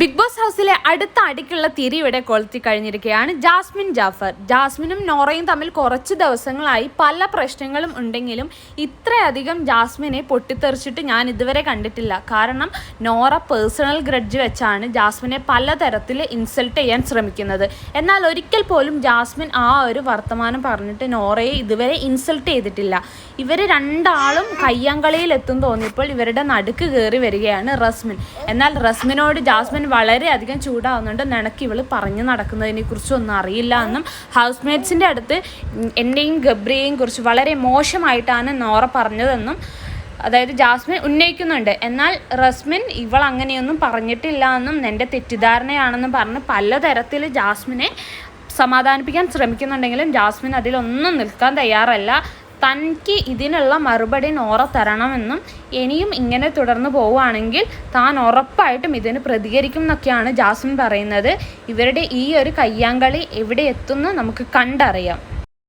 Big boss ഹൗസിലെ അടുത്ത അടിക്കുള്ള തിരി ഇവിടെ കൊളുത്തി കഴിഞ്ഞിരിക്കുകയാണ് ജാസ്മിൻ ജാഫർ. ജാസ്മിനും നോറയും തമ്മിൽ കുറച്ച് ദിവസങ്ങളായി പല പ്രശ്നങ്ങളും ഉണ്ടെങ്കിലും ഇത്രയധികം ജാസ്മിനെ പൊട്ടിത്തെറിച്ചിട്ട് ഞാൻ ഇതുവരെ കണ്ടിട്ടില്ല. കാരണം നോറ പേഴ്സണൽ ഗ്രഡ്ജ് വെച്ചാണ് ജാസ്മിനെ പലതരത്തിൽ ഇൻസൾട്ട് ചെയ്യാൻ ശ്രമിക്കുന്നത്. എന്നാൽ ഒരിക്കൽ പോലും ജാസ്മിൻ ആ ഒരു വർത്തമാനം പറഞ്ഞിട്ട് നോറയെ ഇതുവരെ ഇൻസൾട്ട് ചെയ്തിട്ടില്ല. ഇവർ രണ്ടാളും കയ്യാങ്കളിയിൽ എത്തും തോന്നിയപ്പോൾ ഇവരുടെ നടുക്ക് കയറി വരികയാണ് റസ്മിൻ. എന്നാൽ റസ്മിനോട് ജാസ്മിൻ വളരെയധികം ചൂടാവുന്നുണ്ട്. നിനക്ക് ഇവൾ പറഞ്ഞു നടക്കുന്നതിനെ കുറിച്ച് ഒന്നും അറിയില്ല എന്നും ഹൗസ് മേറ്റ്സിന്റെ അടുത്ത് എന്നെയും ഗബ്രിയെയും കുറിച്ച് വളരെ മോശമായിട്ടാണ് നോറ പറഞ്ഞതെന്നും അതായത് ജാസ്മിൻ ഉന്നയിക്കുന്നുണ്ട്. എന്നാൽ റസ്മിൻ ഇവൾ അങ്ങനെയൊന്നും പറഞ്ഞിട്ടില്ല എന്നും എന്റെ തെറ്റിദ്ധാരണയാണെന്നും പറഞ്ഞ് പലതരത്തിൽ ജാസ്മിനെ സമാധാനിപ്പിക്കാൻ ശ്രമിക്കുന്നുണ്ടെങ്കിലും ജാസ്മിൻ അതിലൊന്നും നിൽക്കാൻ തയ്യാറല്ല. തനിക്ക് ഇതിനുള്ള മറുപടി നോറ തരണമെന്നും ഇനിയും ഇങ്ങനെ തുടർന്ന് പോവുകയാണെങ്കിൽ താൻ ഉറപ്പായിട്ടും ഇതിന് പ്രതികരിക്കും എന്നൊക്കെയാണ് ജാസ്മിൻ പറയുന്നത്. ഇവരുടെ ഈ ഒരു കയ്യാങ്കളി എവിടെ എത്തുന്നു നമുക്ക് കണ്ടറിയാം.